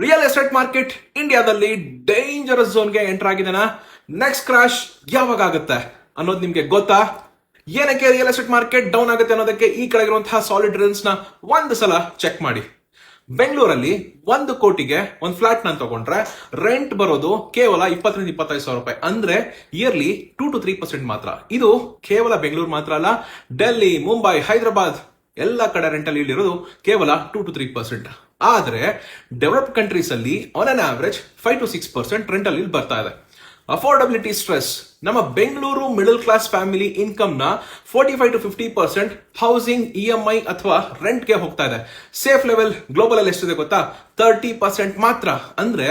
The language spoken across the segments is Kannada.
ರಿಯಲ್ ಎಸ್ಟೇಟ್ ಮಾರ್ಕೆಟ್ ಇಂಡಿಯಾದಲ್ಲಿ ಡೇಂಜರಸ್ ಝೋನ್ಗೆ ಎಂಟರ್ ಆಗಿದೆನಾ? ನೆಕ್ಸ್ಟ್ ಕ್ರಾಶ್ ಯಾವಾಗ ಆಗುತ್ತೆ ಅನ್ನೋದು ನಿಮ್ಗೆ ಗೊತ್ತಾ? ಏನಕ್ಕೆ ರಿಯಲ್ ಎಸ್ಟೇಟ್ ಮಾರ್ಕೆಟ್ ಡೌನ್ ಆಗುತ್ತೆ ಅನ್ನೋದಕ್ಕೆ ಈ ಕೆಳಗಿರುವಂತಹ ಸಾಲಿಡ್ನ ಒಂದು ಸಲ ಚೆಕ್ ಮಾಡಿ. ಬೆಂಗಳೂರಲ್ಲಿ ಒಂದು ಕೋಟಿಗೆ ಒಂದು ಫ್ಲಾಟ್ನ ತಗೊಂಡ್ರೆ ರೆಂಟ್ ಬರೋದು ಕೇವಲ ಇಪ್ಪತ್ತರಿಂದ ಇಪ್ಪತ್ತೈದು ಸಾವಿರ ರೂಪಾಯಿ. ಅಂದ್ರೆ yearly two to three percent ಮಾತ್ರ. ಇದು ಕೇವಲ ಬೆಂಗಳೂರು ಮಾತ್ರ ಅಲ್ಲ ಡೆಲ್ಲಿ ಮುಂಬೈ ಹೈದರಾಬಾದ್ ಎಲ್ಲ ಕಡೆ ರೆಂಟಲ್ಲಿ ಇಲ್ಲಿರೋದು ಕೇವಲ ಟೂ ಟು ತ್ರೀ ಪರ್ಸೆಂಟ್ ಆದ್ರೆ develop ಕಂಟ್ರೀಸಲ್ಲಿ on an average five to six percent ರೆಂಟಲ್ಲಿ ಬರ್ತಾ ಇದೆ. ಅಫೋರ್ಡಬಿಲಿಟಿ ಸ್ಟ್ರೆಸ್ ನಮ್ಮ Bengaluru middle class family ಇನ್ಕಮ್ನ forty five to fifty percent housing E M I ಅಥವಾ ರೆಂಟ್ಗೆ ಹೋಗ್ತಾ ಇದೆ. ಸೇಫ್ ಲೆವೆಲ್ ಗ್ಲೋಬಲ್ ಅಲ್ಲಿ ಎಷ್ಟಿದೆ ಗೊತ್ತಾ? ತರ್ಟಿ ಪರ್ಸೆಂಟ್ ಮಾತ್ರ. ಅಂದ್ರೆ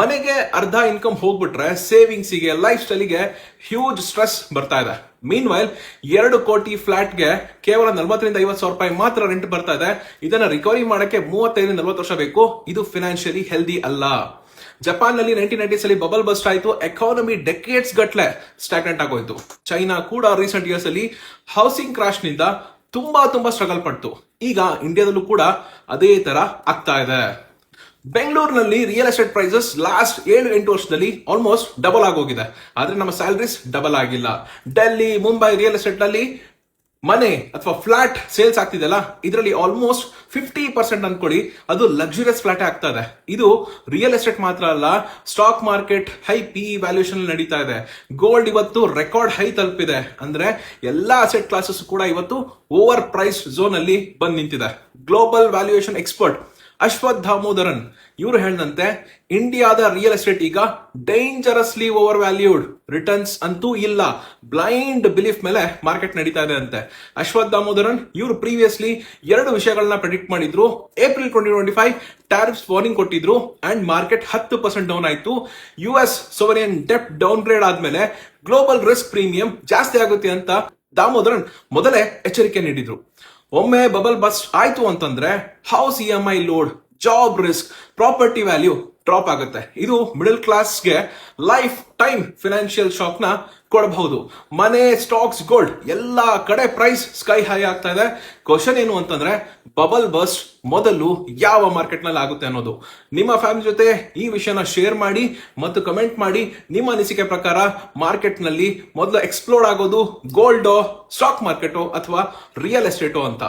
ಮನೆಗೆ ಅರ್ಧ ಇನ್ಕಮ್ ಹೋಗ್ಬಿಟ್ರೆ ಸೇವಿಂಗ್ಸಿಗೆ ಲೈಫ್ ಸ್ಟೈಲಿಗೆ ಹ್ಯೂಜ್ ಸ್ಟ್ರೆಸ್ ಬರ್ತಾ ಇದೆ. ಮೀನ್ ವೈಲ್ ಎರಡು ಕೋಟಿ ಫ್ಲಾಟ್ಗೆ ಕೇವಲ ನಲವತ್ತರಿಂದ ಐವತ್ತು ಸಾವಿರ ರೂಪಾಯಿ ಮಾತ್ರ ರೆಂಟ್ ಬರ್ತಾ ಇದೆ. ಇದನ್ನ ರಿಕವರಿ ಮಾಡಕ್ಕೆ ಮೂವತ್ತೈದರಿಂದ ನಲವತ್ತು ವರ್ಷ ಬೇಕು. ಇದು ಫಿನಾನ್ಷಿಯಲಿ ಹೆಲ್ದಿ ಅಲ್ಲ. ಜಪಾನ್ನಲ್ಲಿ ನೈನ್ಟೀನ್ ನೈನ್ಟೀಸ್ ಅಲ್ಲಿ ಬಬಲ್ ಬಸ್ಟ್ ಆಯಿತು. ಎಕಾನಮಿ ಡೆಕೇಟ್ಸ್ ಗಟ್ಲೆ ಸ್ಟಾಗ್ನೆಂಟ್ ಆಗೋಯ್ತು. ಚೈನಾ ಕೂಡ ರೀಸೆಂಟ್ ಇಯರ್ಸ್ ಅಲ್ಲಿ ಹೌಸಿಂಗ್ ಕ್ರಾಶ್ನಿಂದ ತುಂಬಾ ತುಂಬಾ ಸ್ಟ್ರಗಲ್ ಪಡ್ತು. ಈಗ ಇಂಡಿಯಾದಲ್ಲೂ ಕೂಡ ಅದೇ ತರ ಆಗ್ತಾ ಇದೆ. ಬೆಂಗಳೂರಿನಲ್ಲಿ ರಿಯಲ್ ಎಸ್ಟೇಟ್ ಪ್ರೈಸಸ್ ಲಾಸ್ಟ್ ಏಳು ಎಂಟು ವರ್ಷದಲ್ಲಿ ಆಲ್ಮೋಸ್ಟ್ ಡಬಲ್ ಆಗೋಗಿದೆ. ಆದ್ರೆ ನಮ್ಮ ಸ್ಯಾಲರೀಸ್ ಡಬಲ್ ಆಗಿಲ್ಲ. ಡೆಲ್ಲಿ ಮುಂಬೈ ರಿಯಲ್ ಎಸ್ಟೇಟ್ನಲ್ಲಿ ಮನೆ ಅಥವಾ ಫ್ಲಾಟ್ ಸೇಲ್ಸ್ ಆಗ್ತಿದೆಯಲ್ಲ, ಇದರಲ್ಲಿ ಆಲ್ಮೋಸ್ಟ್ ಫಿಫ್ಟಿ ಪರ್ಸೆಂಟ್ ಅನ್ಕೊಳ್ಳಿ, ಅದು ಲಕ್ಸುರಿಯಸ್ ಫ್ಲಾಟ್ ಆಗ್ತಾ ಇದೆ. ಇದು ರಿಯಲ್ ಎಸ್ಟೇಟ್ ಮಾತ್ರ ಅಲ್ಲ stock market high P valuation ನಡೀತಾ ಇದೆ. ಗೋಲ್ಡ್ ಇವತ್ತು ರೆಕಾರ್ಡ್ ಹೈ ತಲುಪಿದೆ. ಅಂದ್ರೆ ಎಲ್ಲಾ ಅಸೆಟ್ ಕ್ಲಾಸಸ್ ಕೂಡ ಇವತ್ತು ಓವರ್ ಪ್ರೈಸ್ ಝೋನ್ ಅಲ್ಲಿ ಬಂದ್ ನಿಂತಿದೆ. Global valuation expert Aswath Damodaran. ಇವರು ಹೇಳಿದಂತೆ ಇಂಡಿಯಾದ ರಿಯಲ್ ಎಸ್ಟೇಟ್ ಈಗ ಡೇಂಜರಸ್ಲಿ ಓವರ್ ವ್ಯಾಲ್ಯೂಡ್ ರಿಟರ್ನ್ಸ್ ಅಂತೂ ಇಲ್ಲ. ಬ್ಲೈಂಡ್ ಬಿಲೀಫ್ ಮೇಲೆ ಮಾರ್ಕೆಟ್ ನಡೀತಾ ಇದೆ ಅಂತೆ. ಅಶ್ವಥ್ ದಾಮೋದರನ್, ಇವರು ಪ್ರೀವಿಯಸ್ಲಿ ಎರಡು ವಿಷಯಗಳನ್ನ ಪ್ರೆಡಿಕ್ಟ್ ಮಾಡಿದ್ರು. April twenty twenty five tariffs warning ಕೊಟ್ಟಿದ್ರು ಅಂಡ್ ಮಾರ್ಕೆಟ್ ಹತ್ತು ಪರ್ಸೆಂಟ್ ಡೌನ್ ಆಯಿತು. U S sovereign debt downgrade ಆದ್ಮೇಲೆ ಗ್ಲೋಬಲ್ ರಿಸ್ಕ್ ಪ್ರೀಮಿಯಂ ಜಾಸ್ತಿ ಆಗುತ್ತೆ ಅಂತ ದಾಮೋದರನ್ ಮೊದಲೇ ಎಚ್ಚರಿಕೆ ನೀಡಿದ್ರು. ಒಮ್ಮೆ ಬಬಲ್ ಬಸ್ಟ್ ಆಯ್ತು ಅಂತಂದ್ರೆ house E M I load job risk property value drop ಆಗುತ್ತೆ. ಇದು ಮಿಡಲ್ ಕ್ಲಾಸ್ಗೆ ಲೈಫ್ ಟೈಮ್ ಫಿನಾನ್ಷಿಯಲ್ ಶಾಕ್ನ ಕೊಡಬಹುದು. ಮನೆ ಸ್ಟಾಕ್ಸ್ ಗೋಲ್ಡ್ ಎಲ್ಲ ಕಡೆ ಪ್ರೈಸ್ ಸ್ಕೈ ಹೈ ಆಗ್ತಾ ಇದೆ. ಕ್ವಶನ್ ಏನು ಅಂತಂದ್ರೆ ಬಬಲ್ ಬಸ್ಟ್ ಮೊದಲು ಯಾವ ಮಾರ್ಕೆಟ್ನಲ್ಲಿ ಆಗುತ್ತೆ ಅನ್ನೋದು. ನಿಮ್ಮ ಫ್ಯಾಮಿಲಿ ಜೊತೆ ಈ ವಿಷಯನ ಶೇರ್ ಮಾಡಿ ಮತ್ತು ಕಮೆಂಟ್ ಮಾಡಿ ನಿಮ್ಮ ಅನಿಸಿಕೆ ಪ್ರಕಾರ ಮಾರ್ಕೆಟ್ನಲ್ಲಿ ಮೊದಲು ಎಕ್ಸ್ಪ್ಲೋರ್ ಆಗೋದು ಗೋಲ್ಡೋ ಸ್ಟಾಕ್ ಮಾರ್ಕೆಟೋ ಅಥವಾ ರಿಯಲ್ ಎಸ್ಟೇಟೋ ಅಂತ.